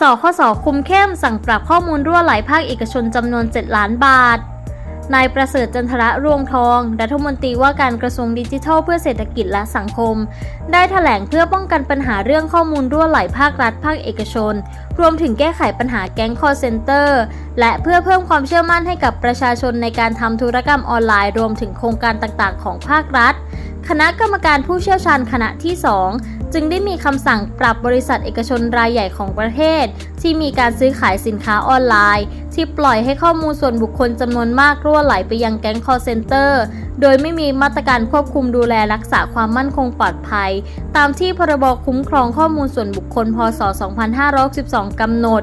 สคสคุมเข้มสั่งปรับข้อมูลรั่วไหลภาคเอกชนจำนวน 7 ล้านบาท นายประเสริฐจันทระรวงทอง รัฐมนตรีว่าการกระทรวงดิจิทัลเพื่อเศรษฐกิจและสังคม ได้แถลงเพื่อป้องกันปัญหาเรื่องข้อมูลรั่วไหลภาครัฐภาคเอกชน รวมถึงแก้ไขปัญหาแก๊งคอร์เซนเตอร์ และเพื่อเพิ่มความเชื่อมั่นให้กับประชาชนในการทำธุรกรรมออนไลน์ รวมถึงโครงการต่างๆ ของภาครัฐ คณะกรรมการผู้เชี่ยวชาญคณะที่ 2 จึงได้มีคำสั่งปรับบริษัทเอกชนรายใหญ่ของประเทศ ที่มีการซื้อขายสินค้าออนไลน์ ที่ปล่อยให้ข้อมูลส่วนบุคคลจำนวนมากรั่วไหลไปยังแก๊งคอร์เซนเตอร์ โดยไม่มีมาตรการควบคุมดูแลรักษาความมั่นคงปลอดภัย ตามที่พรบคุ้มครองข้อมูลส่วนบุคคล พศ 2562กำหนด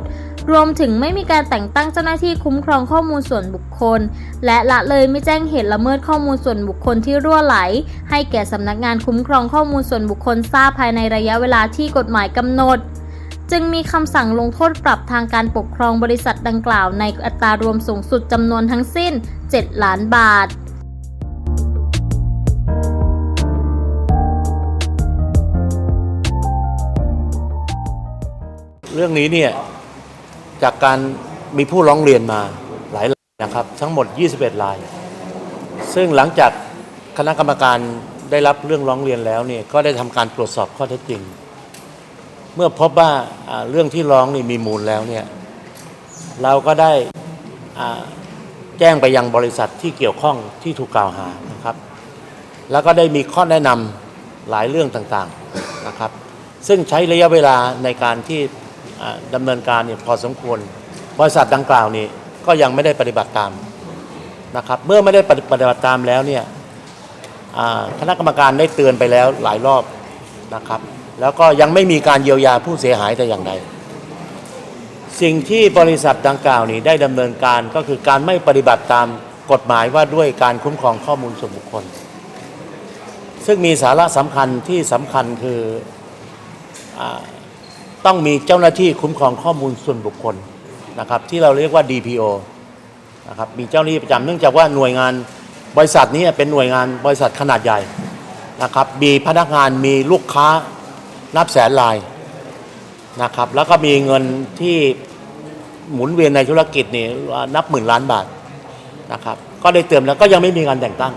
รวมถึงไม่มีการแต่งตั้งเจ้าหน้าที่คุ้มครองข้อมูลส่วนบุคคล และละเลยไม่แจ้งเหตุละเมิดข้อมูลส่วนบุคคลที่รั่วไหล ให้แก่สำนักงานคุ้มครองข้อมูลส่วนบุคคลทราบภายในระยะเวลาที่กฎหมายกำหนด จึงมีคำสั่งลงโทษปรับทางการปกครองบริษัทดังกล่าวในอัตรารวมสูงสุดจำนวนทั้งสิ้น 7 ล้านบาทเรื่องนี้เนี่ย จากการมีผู้ร้องเรียนมาหลายรายนะครับ ทั้งหมด 21ราย ซึ่งหลังจากคณะกรรมการได้รับเรื่องร้องเรียนแล้วเนี่ยก็ได้ทำการตรวจสอบข้อเท็จจริง เมื่อพบว่าเรื่องที่ร้องนี่มีมูลแล้วเนี่ยเราก็ได้แจ้งไปยังบริษัทที่เกี่ยวข้องที่ถูกกล่าวหานะครับ แล้วก็ได้มีข้อแนะนำหลายเรื่องต่างๆนะครับ ซึ่งใช้ระยะเวลาในการที่ ดำเนินการเนี่ยพอสมควร บริษัทดังกล่าวนี่ก็ยังไม่ได้ปฏิบัติตามนะครับ เมื่อไม่ได้ปฏิบัติตามแล้วเนี่ยคณะกรรมการได้เตือนไปแล้วหลายรอบนะครับ แล้วก็ยังไม่มีการเยียวยาผู้เสียหายแต่อย่างใดสิ่งที่บริษัทดังกล่าวนี้ได้ดำเนินการก็คือการไม่ปฏิบัติตามกฎหมายว่าด้วยการคุ้มครองข้อมูลส่วนบุคคล ซึ่งมีสาระสำคัญที่สำคัญคืออา ต้องมีเจ้าหน้าที่คุ้มครองข้อมูลส่วนบุคคลนะครับที่เราเรียกว่า DPO นะครับมีเจ้าหน้าที่ประจำเนื่องจากว่าหน่วยงานบริษัทนี้เป็นหน่วยงานบริษัทขนาดใหญ่นะครับมีพนักงานมีลูกค้านับแสนรายนะครับแล้วก็มีเงินที่หมุนเวียนในธุรกิจนี่นับหมื่นล้านบาทนะครับก็ได้เติมแล้วก็ยังไม่มีการแต่งตั้ง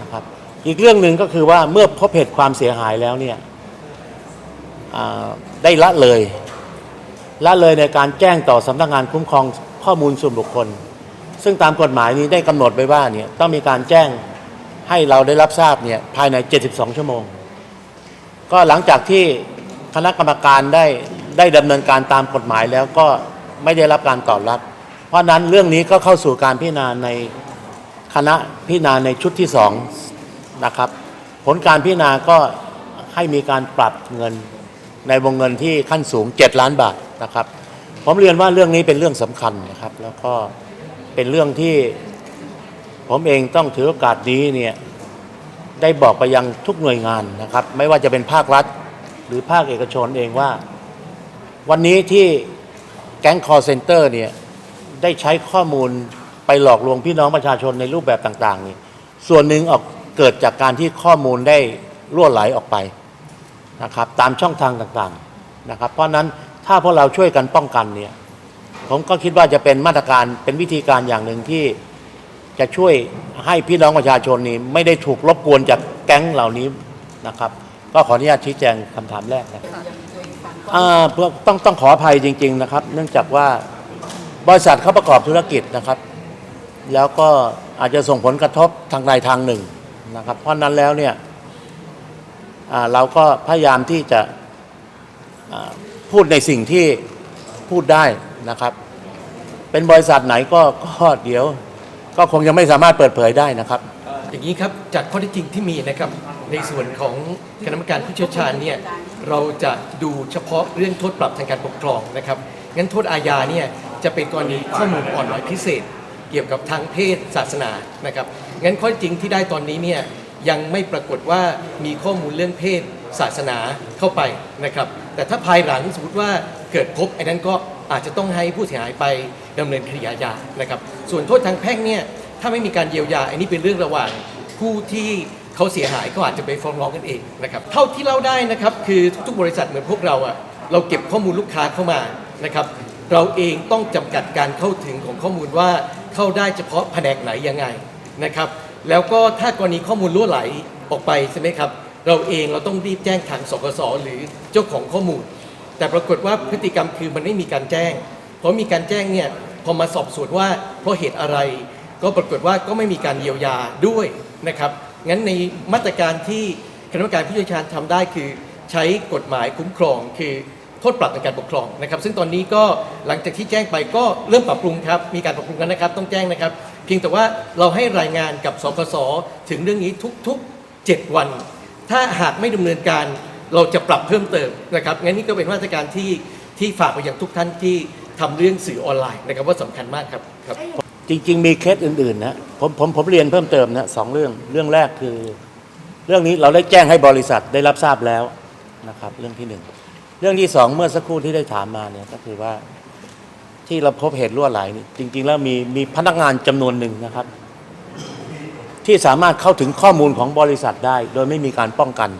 นะครับอีกเรื่องหนึ่งก็คือว่าเมื่อพบเหตุความเสียหายแล้วเนี่ย ได้ละเลยละเลยในการแจ้งต่อสำนักงานคุ้มครองข้อมูลส่วนบุคคล ซึ่งตามกฎหมายนี้ได้กำหนดไว้ว่าเนี่ยต้องมีการแจ้งให้เราได้รับทราบเนี่ยภายใน 72 ชั่วโมง ก็หลังจากที่คณะกรรมการได้ได้ดำเนินการตามกฎหมายแล้วก็ไม่ได้รับการตอบรับ เพราะนั้นเรื่องนี้ก็เข้าสู่การพิจารณาในคณะพิจารณาในชุดที่สองนะครับ ผลการพิจารณาก็ให้มีการปรับเงิน ในวงเงินที่ขั้นสูง 7 ล้านบาทนะครับผมเรียนว่าเรื่องนี้เป็นเรื่องสำคัญนะครับ แล้วก็เป็นเรื่องที่ผมเองต้องถือโอกาสนี้เนี่ยได้บอกไปยังทุกหน่วยงานนะครับ ไม่ว่าจะเป็นภาครัฐ หรือภาคเอกชนเองว่า วันนี้ที่แก๊งคอร์เซนเตอร์เนี่ยได้ใช้ข้อมูลไปหลอกลวงพี่น้องประชาชนในรูปแบบต่างๆนี่ส่วนหนึ่งออกเกิดจากการที่ข้อมูลได้รั่วไหลออกไป นะครับตามช่องทางต่างๆนะครับ เพราะนั้นถ้าพวกเราช่วยกันป้องกันเนี่ยผมก็คิดว่าจะเป็นมาตรการเป็นวิธีการอย่างหนึ่งที่จะช่วยให้พี่น้องประชาชนนี่ไม่ได้ถูกรบกวนจากแก๊งเหล่านี้นะครับ ก็ขออนุญาตชี้แจงคำถามแรกนะครับเพื่อต้องต้องขออภัยจริง ๆนะครับ เนื่องจากว่าบริษัทเขาประกอบธุรกิจนะครับ แล้วก็อาจจะส่งผลกระทบทางใดทางหนึ่งนะครับ เพราะนั้นแล้วเนี่ย เราก็พยายามที่จะพูดในสิ่งที่พูดได้นะครับ เป็นบริษัทไหนก็ก็เดี๋ยว ก็คงยังไม่สามารถเปิดเผยได้นะครับ อย่างนี้ครับจากข้อเท็จจริงที่มีนะครับในส่วนของคณะกรรมการผู้เชี่ยวชาญเนี่ยเราจะดูเฉพาะเรื่องโทษปรับทางการปกครองนะครับงั้นโทษอาญาเนี่ยจะเป็นกรณีข้อมูลอ่อนไหวพิเศษ เกี่ยวกับทางเพศศาสนานะครับงั้นข้อจริงที่ได้ตอนนี้เนี่ย ยังไม่ปรากฏว่ามีข้อมูลเรื่องเพศศาสนาเข้าไปนะครับ แต่ถ้าภายหลังสมมติว่าเกิดพบไอ้นั้นก็อาจจะต้องให้ผู้เสียหายไปดำเนินคดีอาญานะครับ ส่วนโทษทางแพ่งเนี่ยถ้าไม่มีการเยียวยาอันนี้เป็นเรื่องระหว่างผู้ที่เขาเสียหายก็อาจจะไปฟ้องร้องกันเองนะครับเท่าที่เล่าได้นะครับคือทุกๆบริษัทเหมือนพวกเราอะเราเก็บข้อมูลลูกค้าเข้ามานะครับเราเองต้องจำกัดการเข้าถึงของข้อมูลว่าเข้าได้เฉพาะแผนกไหนยังไงนะครับ แล้วก็ถ้ากรณีข้อมูลรั่วไหลออกไปใช่ไหมครับ เราเองเราต้องรีบแจ้งทางสกสหรือเจ้าของข้อมูล แต่ปรากฏว่าพฤติกรรมคือมันไม่มีการแจ้ง เพราะมีการแจ้งเนี่ยพอมาสอบสวนว่าเพราะเหตุอะไร ก็ปรากฏว่าก็ไม่มีการเยียวยาด้วยนะครับงั้นในมาตรการที่คณะกรรมการผู้เชี่ยวชาญทำได้คือใช้กฎหมายคุ้มครอง คือโทษปรับในการปกครองนะครับ ซึ่งตอนนี้ก็หลังจากที่แจ้งไปก็เริ่มปรับปรุงครับ มีการปรับปรุงกันนะครับ ต้องแจ้งนะครับ เพียงแต่ว่าเราให้รายงานกับสกสถึงเรื่องนี้ทุกๆ 7 วัน ถ้าหากไม่ดำเนินการเราจะปรับเพิ่มเติมนะครับงั้นนี่ก็เป็นมาตรการที่ที่ฝากไปยังทุกท่านที่ทำเรื่องสื่อออนไลน์นะครับว่าสำคัญมากครับครับ จริง ๆ มีเคสอื่นๆนะผมผมผมเรียนเพิ่มเติมนะสองเรื่องเรื่องแรกคือ เรื่องนี้เราได้แจ้งให้บริษัทได้รับทราบแล้วนะครับ เรื่องที่หนึ่งเรื่องที่สองเมื่อสักครู่ที่ได้ถามมาเนี่ยก็คือว่า ที่เราพบเหตุรั่วไหลนี่จริง ๆ แล้วมีมีพนักงานจำนวนหนึ่งนะครับ ที่สามารถเข้าถึงข้อมูลของบริษัทได้ โดยไม่มีการป้องกัน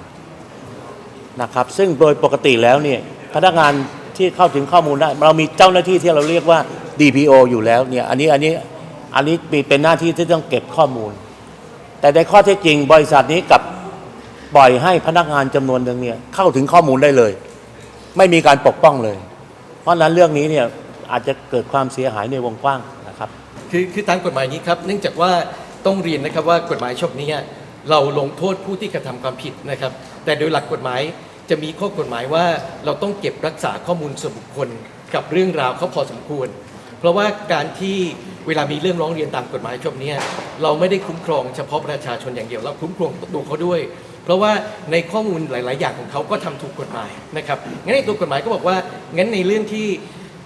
นะครับ ซึ่งโดยปกติแล้วเนี่ยพนักงานที่เข้าถึงข้อมูลได้ เรามีเจ้าหน้าที่ที่เราเรียกว่า DPO อยู่แล้วเนี่ยอันนี้อันนี้อันนี้เป็นหน้าที่ที่ต้องเก็บข้อมูล แต่ในข้อเท็จจริง บริษัทนี้กับปล่อยให้พนักงานจำนวนหนึ่งเนี่ยเข้าถึงข้อมูลได้เลย ไม่มีการปกป้องเลย เพราะฉะนั้นเรื่องนี้เนี่ย อาจจะเกิดความเสียหายในวงกว้างนะครับ คือคือตามกฎหมายนี้ครับ เนื่องจากว่าต้องเรียนนะครับว่ากฎหมายฉบับนี้เราลงโทษผู้ที่กระทำความผิดนะครับ แต่โดยหลักกฎหมายจะมีข้อกฎหมายว่าเราต้องเก็บรักษาข้อมูลส่วนบุคคล กับเรื่องราวเขาพอสมควร เพราะว่าการที่เวลามีเรื่องร้องเรียนตามกฎหมายฉบับนี้เราไม่ได้คุ้มครองเฉพาะประชาชนอย่างเดียวเราคุ้มครองตัวเขาด้วย เพราะว่าในข้อมูลหลาย ๆ อย่างของเขาก็ทำถูกกฎหมายนะครับงั้นในตัวกฎหมายก็บอกว่างั้นในเรื่องที่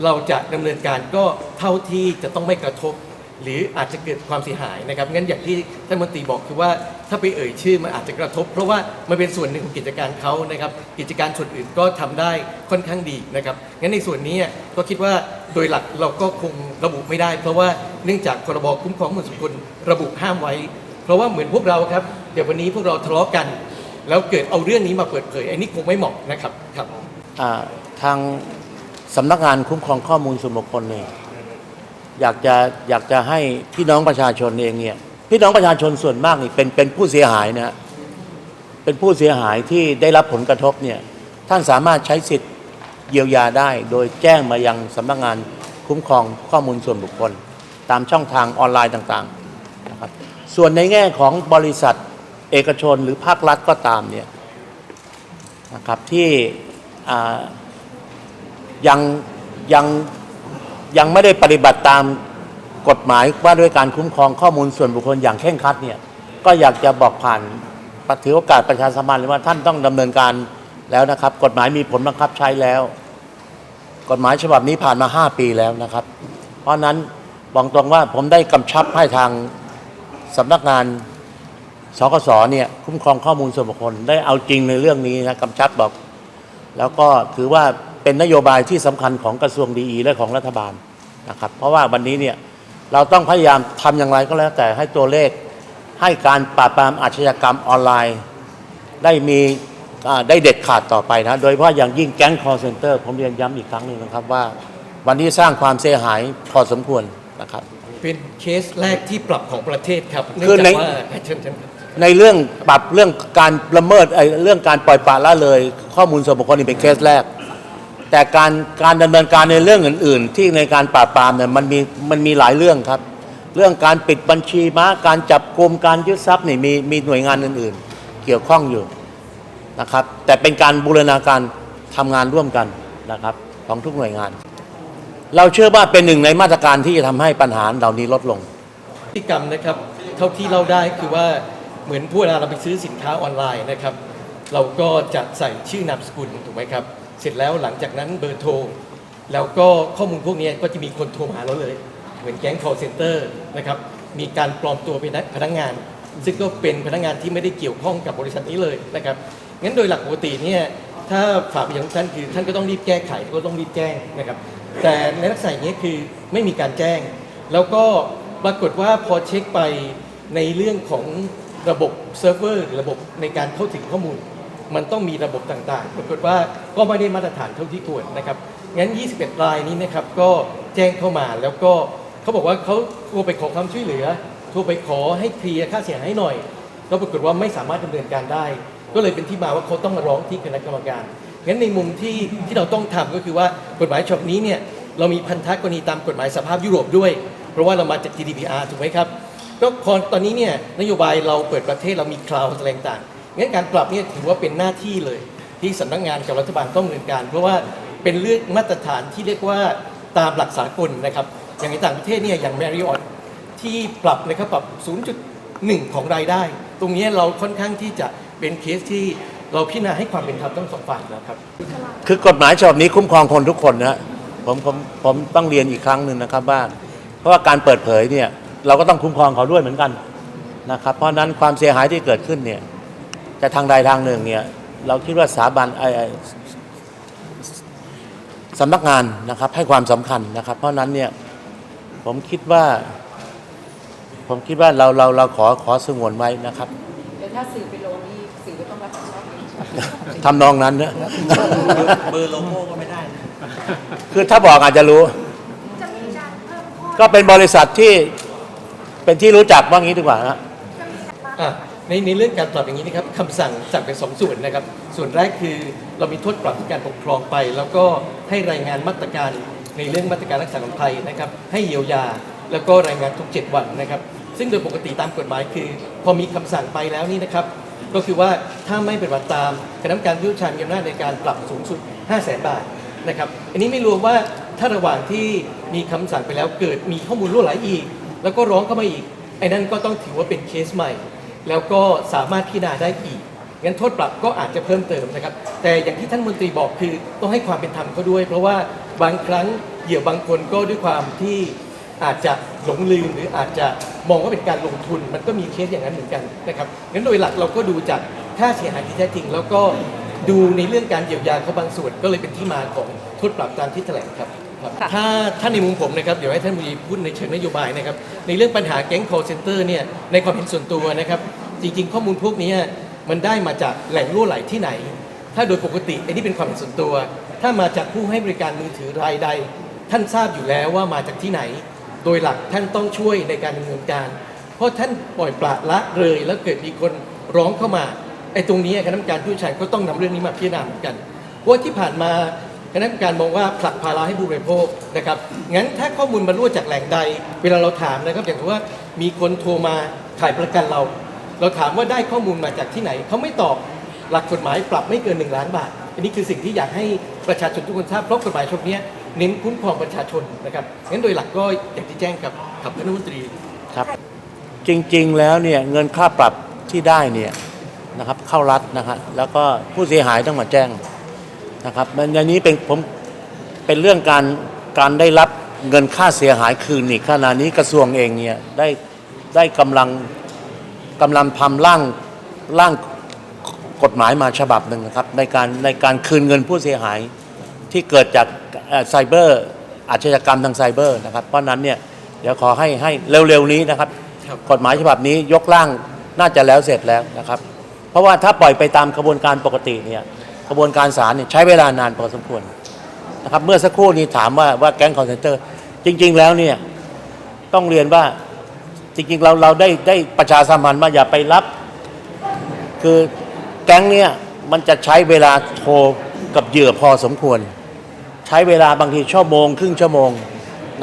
เราจะดำเนินการก็เท่าที่จะต้องไม่กระทบ หรืออาจจะเกิดความเสียหายนะครับงั้นอย่างที่ท่านมนตรีบอกคือว่าถ้าไปเอ่ยชื่อมันอาจจะกระทบ เพราะว่ามันเป็นส่วนหนึ่งของกิจการเขานะครับ กิจการส่วนอื่นก็ทำได้ค่อนข้างดีนะครับงั้นในส่วนนี้ก็คิดว่าโดยหลักเราก็คงระบุไม่ได้ เพราะว่าเนื่องจากพรบคุ้มครองมวลส่วนบุคคลระบุห้ามไว้ เพราะว่าเหมือนพวกเราครับเดี๋ยววันนี้พวกเราทะเลาะกัน แล้วเกิดเอาเรื่องนี้มาเปิดเผยอันนี้คงไม่เหมาะนะครับครับ อ่าทาง สำนักงานคุ้มครองข้อมูลส่วนบุคคลเนี่ยอยากจะอยากจะให้พี่น้องประชาชนเองเนี่ยพี่น้องประชาชนส่วนมากนี่เป็นเป็นผู้เสียหายนะเป็นผู้เสียหายที่ได้รับผลกระทบเนี่ยท่านสามารถใช้สิทธิ์เยียวยาได้ โดยแจ้งมายังสำนักงานคุ้มครองข้อมูลส่วนบุคคล ตามช่องทางออนไลน์ต่างๆนะครับส่วนในแง่ของบริษัทเอกชนหรือภาครัฐก็ตามเนี่ยนะครับที่อ่า ยังยังยังไม่ได้ปฏิบัติตามกฎหมายว่าด้วยการคุ้มครองข้อมูลส่วนบุคคลอย่างเคร่งครัดเนี่ยก็อยากจะบอกผ่านถือโอกาสประชาสัมพันธ์เลยว่าท่านต้องดำเนินการแล้วนะครับ กฎหมายมีผลบังคับใช้แล้ว กฎหมายฉบับนี้ผ่านมา 5 ปีแล้วนะครับ เพราะนั้นบอกตรงว่าผมได้กำชับให้ทางสำนักงานสกสเนี่ยคุ้มครองข้อมูลส่วนบุคคลได้เอาจริงในเรื่องนี้นะกำชับบอก แล้วก็ถือว่า เป็นนโยบายที่สำคัญของกระทรวงดีและของรัฐบาลนะครับ เพราะว่าวันนี้เนี่ยเราต้องพยายามทำอย่างไรก็แล้วแต่ให้ตัวเลขให้การปราบปรามอาชญากรรมออนไลน์ ได้มีอ่าได้เด็ดขาดต่อไปนะ โดยเฉพาะอย่างยิ่งแก๊ง call center ผมเรียนย้ำอีกครั้งหนึ่งนะครับว่า วันนี้สร้างความเสียหายพอสมควรนะครับ เป็นเคสแรกที่ปรับของประเทศครับเนื่คือองในจากว่าเชิญเชิญครับในเรื่องปรับเรื่องการละเมิดไอ้เรื่องการปล่อยปละละเลย ข้อมูลส่วนบุคคลนี่เป็นเคสแรก แต่การการดำเนินการในเรื่องอื่น ๆ ที่ในการปราบปรามเนี่ยมันมีมันมีหลายเรื่องครับ เรื่องการปิดบัญชีม้าการจับกลุ่มการยึดทรัพย์นี่มีมีหน่วยงานอื่น ๆ เกี่ยวข้องอยู่นะครับ แต่เป็นการบูรณาการทำงานร่วมกันนะครับของทุกหน่วยงาน เราเชื่อว่าเป็นหนึ่งในมาตรการที่จะทำให้ปัญหาเหล่านี้ลดลงพฤติกรรมนะครับเท่าที่เราได้คือว่าเหมือนผู้เวลาเราไปซื้อสินค้าออนไลน์นะครับ เราก็จะใส่ชื่อนามสกุลถูกไหมครับ เสร็จแล้วหลังจากนั้นเบอร์โทร แล้วก็ข้อมูลพวกนี้ก็จะมีคนโทรมาหาเราเลย เหมือนแก๊ง call center นะครับ มีการปลอมตัวเป็นพนักงาน ซึ่งก็เป็นพนักงานที่ไม่ได้เกี่ยวข้องกับบริษัทนี้เลยนะครับ งั้นโดยหลักปกติเนี่ยถ้าฝากไปยังท่านคือท่านก็ต้องรีบแก้ไขก็ต้องรีบแจ้งนะครับ แต่ในลักษณะนี้คือไม่มีการแจ้ง แล้วก็ปรากฏว่าพอเช็คไปในเรื่องของระบบเซิร์ฟเวอร์ระบบในการเข้าถึงข้อมูล มันต้องมีระบบต่างๆ ปรากฏว่าก็ไม่ได้มาตรฐานเท่าที่ควรนะครับ งั้น 21 รายนี้นะครับก็แจ้งเข้ามาแล้วก็เขาบอกว่าเขาโทรไปขอความช่วยเหลือ โทรไปขอให้เคลียร์ค่าเสียหายให้หน่อย แล้วปรากฏว่าไม่สามารถดำเนินการได้ ก็เลยเป็นที่มาว่าเขาต้องมาร้องที่คณะกรรมการ งั้นในมุมที่ที่เราต้องทำก็คือว่ากฎหมายฉบับนี้เนี่ยเรามีพันธกรณีตามกฎหมายสภาพยุโรปด้วย เพราะว่าเรามาจาก GDPR ถูกไหมครับก็ตอนนี้เนี่ยนโยบายเราเปิดประเทศเรามีคลาวด์อะไรต่าง งั้นการปรับเนี่ยถือว่าเป็นหน้าที่เลย ที่สำนักงานกับรัฐบาลต้องดำเนินการ เพราะว่าเป็นเรื่องมาตรฐานที่เรียกว่าตามหลักสากลนะครับ อย่างในต่างประเทศเนี่ยอย่าง Marriott ที่ปรับนะครับปรับ 0.1 ของรายได้ ตรงนี้เราค่อนข้างที่จะเป็นเคสที่เราพิจารณาให้ความเป็นธรรมทั้งสองฝ่ายแล้วครับ คือกฎหมายฉบับนี้คุ้มครองคนทุกคนนะผมผมผมต้องเรียนอีกครั้งหนึ่งนะครับว่าเพราะว่าการเปิดเผยเนี่ยเราก็ต้องคุ้มครองเขาด้วยเหมือนกันนะครับ เพราะนั้นความเสียหายที่เกิดขึ้นเนี่ย จะทางใดทางหนึ่งเนี่ยเราคิดว่าสถาบันไอไอ้สำนักงานนะครับให้ความสำคัญนะครับ เพราะฉะนั้นเนี่ยผมคิดว่า ผมคิดว่าเราเราเราขอขอสงวนไว้นะครับแต่ถ้าสื่อไปลงนี่สื่อก็ต้องรับผิดชอบเองทำนองนั้นนะเบอร์โลโก้ก็ไม่ได้นะคือถ้าบอกอาจจะรู้ก็เป็นบริษัทที่เป็นที่รู้จักว่างี้ดีกว่านะ อะ ในในเรื่องการปรับอย่างนี้นะครับคำสั่งสั่งเป็นสองส่วนนะครับ ส่วนแรกคือเรามีโทษปรับที่การปกครองไป แล้วก็ให้รายงานมาตรการในเรื่องมาตรการรักษาความปลอดภัยนะครับ ให้เยียวยา แล้วก็รายงานทุก 7 วันนะครับ ซึ่งโดยปกติตามกฎหมายคือ พอมีคำสั่งไปแล้วนี่นะครับ ก็คือว่าถ้าไม่ปฏิบัติตามคณะกรรมการผู้เชี่ยวชาญมีอำนาจในการปรับสูงสุด 5 0 0 0 0 0 บาทนะครับ อันนี้ไม่รวมว่าถ้าระหว่างที่มีคำสั่งไปแล้วเกิดมีข้อมูลรั่วไหลอีก แล้วก็ร้องเข้ามาอีกไอ้นั่นก็ต้องถือว่าเป็นเคสใหม่ แล้วก็สามารถพิจารณาได้อีกงั้นโทษปรับก็อาจจะเพิ่มเติมนะครับ แต่อย่างที่ท่านมนตรีบอกคือต้องให้ความเป็นธรรมเขาด้วย เพราะว่าบางครั้งเหยื่อบางคนก็ด้วยความที่อาจจะหลงลืมหรืออาจจะมองว่าเป็นการลงทุน มันก็มีเคสอย่างนั้นเหมือนกันนะครับงั้นโดยหลักเราก็ดูจากค่าเสียหายที่แท้จริง แล้วก็ดูในเรื่องการเยียวยาเขาบางส่วนก็เลยเป็นที่มาของโทษปรับตามที่แถลงครับครับถ้าถ้าในมุมผมนะครับเดี๋ยวให้ท่านมุนีพูดในเชิงนโยบายนะครับในเรื่องปัญหาแก๊ง call center เนี่ยในความเห็นส่วนตัวนะครับ จริง ๆ ข้อมูลพวกนี้มันได้มาจากแหล่งรั่วไหลที่ไหน ถ้าโดยปกติอันนี้เป็นความเห็นส่วนตัว ถ้ามาจากผู้ให้บริการมือถือรายใด ท่านทราบอยู่แล้วว่ามาจากที่ไหน โดยหลักท่านต้องช่วยในการดำเนินการ เพราะท่านปล่อยปละละเลยแล้วเกิดมีคนร้องเข้ามาไอ้ตรงนี้คณะกรรมการผู้ชี่ยก็ต้องนำเรื่องนี้มาพิจารณาเหมือนกันเพราะว่าที่ผ่านมาคณะกรรมการมองว่าผลักภาระให้ผู้บริโภคนะครับงั้นถ้าข้อมูลมันรั่วจากแหล่งใด เวลาเราถามนะครับอย่างว่ามีคนโทรมาขายประกันเรา เราถามว่าได้ข้อมูลมาจากที่ไหน เขาไม่ตอบหลักกฎหมายปรับไม่เกิน 1 ล้านบาท อันนี้คือสิ่งที่อยากให้ประชาชนทุกคนทราบเพราะกฎหมายฉบับนี้เน้นคุ้มครองประชาชนนะครับงั้นโดยหลักก็อย่างที่แจ้งกับกับท่านรัฐมนตรีครับ จริงๆแล้วเนี่ยเงินค่าปรับที่ได้เนี่ยนะครับเข้ารัฐนะฮะแล้วก็ผู้เสียหายต้องมาแจ้งนะครับมันอันนี้เป็นผมเป็นเรื่องการการได้รับเงินค่าเสียหายคืนอีกขณะนี้กระทรวงเองเนี่ยได้ได้กำลัง กำลังทำร่างร่างกฎหมายมาฉบับหนึ่งนะครับ ในการในการคืนเงินผู้เสียหายที่เกิดจากเอ่อไซเบอร์อาชญากรรมทางไซเบอร์นะครับ เพราะฉะนั้นเนี่ยเดี๋ยวขอให้ให้เร็วๆนี้นะครับครับ กฎหมายฉบับนี้ยกร่างน่าจะแล้วเสร็จแล้วนะครับ เพราะว่าถ้าปล่อยไปตามกระบวนการปกติเนี่ยกระบวนการศาลเนี่ยใช้เวลานานพอสมควรนะครับ เมื่อสักครู่นี้ถามว่าว่าแก๊งคอนเซนเตอร์จริง ๆ แล้วเนี่ยต้องเรียนว่า จริงๆเราเราได้ได้ประชาสัมพันธ์ว่าอย่าไปรับ คือแก๊งเนี่ยมันจะใช้เวลาโทรกับเหยื่อพอสมควร ใช้เวลาบางทีชั่วโมง ครึ่งชั่วโมง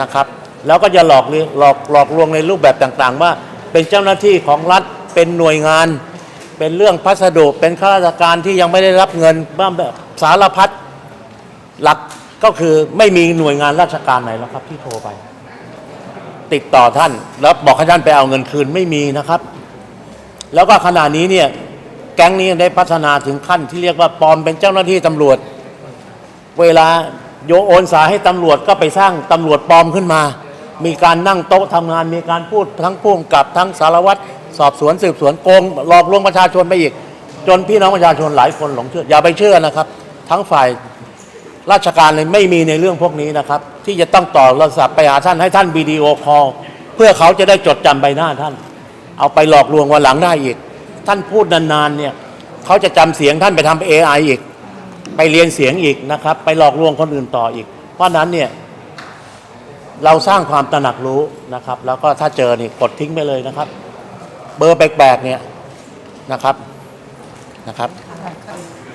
นะครับ แล้วก็จะหลอกเลีหลอกหลอกลวงในรูปแบบต่างๆ ว่าเป็นเจ้าหน้าที่ของรัฐเป็นหน่วยงาน เป็นเรื่องพัสดุเป็นข้าราชการที่ยังไม่ได้รับเงินบ้างแบบสารพัดหลักก็คือไม่มีหน่วยงานราชการไหนแล้วครับที่โทรไป ติดต่อท่าน แล้วบอกให้ท่านไปเอาเงินคืนไม่มีนะครับ แล้วก็ขณะนี้เนี่ยแก๊งนี้ได้พัฒนาถึงขั้นที่เรียกว่าปลอมเป็นเจ้าหน้าที่ตำรวจ เวลาโยโอนสายให้ตำรวจก็ไปสร้างตำรวจปลอมขึ้นมา มีการนั่งโต๊ะทำงาน มีการพูดทั้งผู้กำกับทั้งสารวัตรสอบสวนสืบสวนโกงหลอกลวงประชาชนไปอีก จนพี่น้องประชาชนหลายคนหลงเชื่ออย่าไปเชื่อนะครับ ทั้งฝ่าย ราชการเลยไม่มีในเรื่องพวกนี้นะครับ ที่จะต้องต่อโทรศัพท์ไปหาท่านให้ท่านวิดีโอคอลเพื่อเขาจะได้จดจำใบหน้าท่าน เอาไปหลอกลวงวันหลังได้อีก ท่านพูดนานๆเนี่ยเขาจะจำเสียงท่านไปทำ AI อีก ไปเรียนเสียงอีกนะครับ ไปหลอกลวงคนอื่นต่ออีก เพราะฉะนั้นเนี่ยเราสร้างความตระหนักรู้นะครับ แล้วก็ถ้าเจอนี่กดทิ้งไปเลยนะครับ เบอร์แปลกๆเนี่ยนะครับนะครับ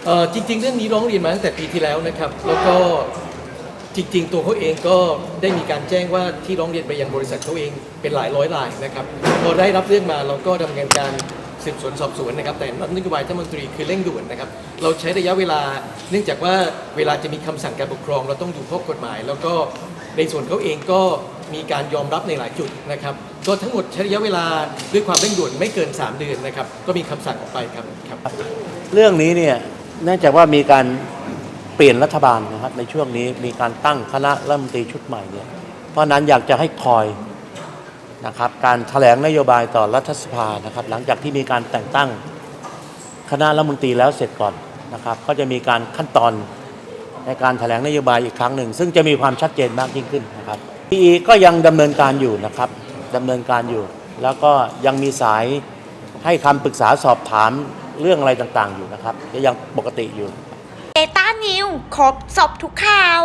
เอ่อจริง ๆ เรื่องนี้ร้องเรียนมาตั้งแต่ปีที่แล้วนะครับ แล้วก็จริง ๆ ตัวเขาเองก็ได้มีการแจ้งว่าที่ร้องเรียนไปยังบริษัทเขาเองเป็นหลายร้อยรายนะครับพอได้รับเรื่องมาเราก็ดำเนินการสืบสวนสอบสวนนะครับ แต่นโยบายท่านมนตรีคือเร่งด่วนนะครับ เราใช้ระยะเวลา เนื่องจากว่าเวลาจะมีคำสั่งการปกครอง เราต้องดูข้อกฎหมาย แล้วก็ในส่วนเขาเองก็มีการยอมรับในหลายจุดนะครับก็ทั้งหมดใช้ระยะเวลาด้วยความเร่งด่วนไม่เกิน 3 เดือนนะครับ ก็มีคำสั่งออกไปครับครับ เรื่องนี้เนี่ย เนื่องจากว่ามีการเปลี่ยนรัฐบาลนะครับในช่วงนี้มีการตั้งคณะรัฐมนตรีชุดใหม่เนี่ยเพราะนั้นอยากจะให้คอยนะครับการแถลงนโยบายต่อรัฐสภานะครับ หลังจากที่มีการแต่งตั้งคณะรัฐมนตรีแล้วเสร็จก่อนนะครับ ก็จะมีการขั้นตอนในการแถลงนโยบายอีกครั้งหนึ่ง ซึ่งจะมีความชัดเจนมากยิ่งขึ้นนะครับ PE ก็ยังดำเนินการอยู่นะครับดำเนินการอยู่ แล้วก็ยังมีสายให้คำปรึกษาสอบถาม เรื่องอะไรต่างๆอยู่นะครับยังปกติอยู่เอต้านิวครบสอบทุกข่าว